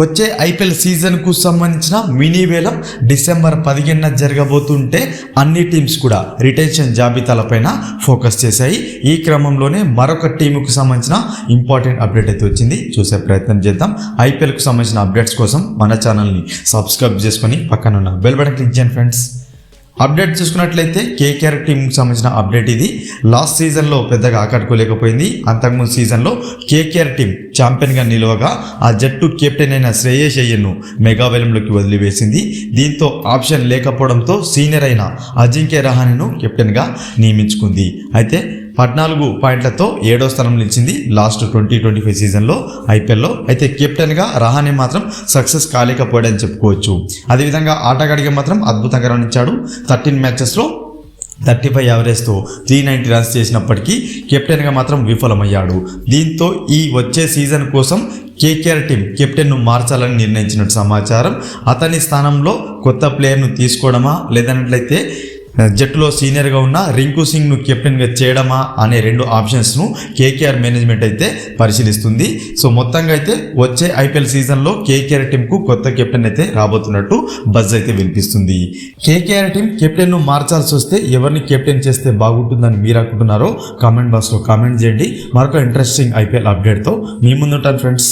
వచ్చే ఐపీఎల్ సీజన్కు సంబంధించిన మినీ వేలం డిసెంబర్ పదిహేనున జరగబోతుంటే అన్ని టీమ్స్ కూడా రిటెన్షన్ జాబితాలపైన ఫోకస్ చేశాయి. ఈ క్రమంలోనే మరొక టీముకు సంబంధించిన ఇంపార్టెంట్ అప్డేట్ అయితే వచ్చింది. చూసే ప్రయత్నం చేద్దాం. ఐపీఎల్కు సంబంధించిన అప్డేట్స్ కోసం మన ఛానల్ని సబ్స్క్రైబ్ చేసుకొని పక్కన ఉన్న బెల్ బటన్ క్లిక్ చేయండి ఫ్రెండ్స్ అప్డేట్ చూసుకున్నట్లయితే కేకేఆర్ టీంకి సంబంధించిన అప్డేట్ ఇది. లాస్ట్ సీజన్లో పెద్దగా ఆకట్టుకోలేకపోయింది. అంతకుముందు సీజన్లో కేకేఆర్ టీం ఛాంపియన్గా నిలవగా ఆ జట్టు కెప్టెన్ అయిన శ్రేయస్ అయ్యర్ను మెగావేలంలోకి వదిలివేసింది. దీంతో ఆప్షన్ లేకపోవడంతో సీనియర్ అయిన అజింక్య రహానెను కెప్టెన్గా నియమించుకుంది. అయితే పద్నాలుగు పాయింట్లతో ఏడో స్థానం నిలిచింది లాస్ట్ ట్వంటీ ట్వంటీ ఫైవ్ సీజన్లో ఐపీఎల్లో. అయితే కెప్టెన్గా రహానే మాత్రం సక్సెస్ కాలేకపోయాడని చెప్పుకోవచ్చు. అదేవిధంగా ఆటగాడిగా మాత్రం అద్భుతంగా రాణించాడు థర్టీన్ మ్యాచెస్లో థర్టీ ఫైవ్ యావరేజ్తో త్రీ నైంటీ రన్స్ చేసినప్పటికీ కెప్టెన్గా మాత్రం విఫలమయ్యాడు. దీంతో ఈ వచ్చే సీజన్ కోసం కేకేఆర్ టీం కెప్టెన్ను మార్చాలని నిర్ణయించినట్టు సమాచారం. అతని స్థానంలో కొత్త ప్లేయర్ను తీసుకోవడమా లేదన్నట్లయితే జట్టులో సీనియర్గా ఉన్న రింకు సింగ్ను కెప్టెన్గా చేయడమా అనే రెండు ఆప్షన్స్ను కేకేఆర్ మేనేజ్మెంట్ అయితే పరిశీలిస్తుంది. సో మొత్తంగా అయితే వచ్చే ఐపీఎల్ సీజన్లో కేకేఆర్ టీంకు కొత్త కెప్టెన్ అయితే రాబోతున్నట్టు బజ్ అయితే వినిపిస్తుంది. కేకేఆర్ టీం కెప్టెన్ను మార్చాల్సి వస్తే ఎవరిని కెప్టెన్ చేస్తే బాగుంటుందని మీరు అనుకుంటున్నారో కామెంట్ బాక్స్లో కామెంట్ చేయండి. మరొక ఇంట్రెస్టింగ్ ఐపీఎల్ అప్డేట్తో మీ ముందుంటాను ఫ్రెండ్స్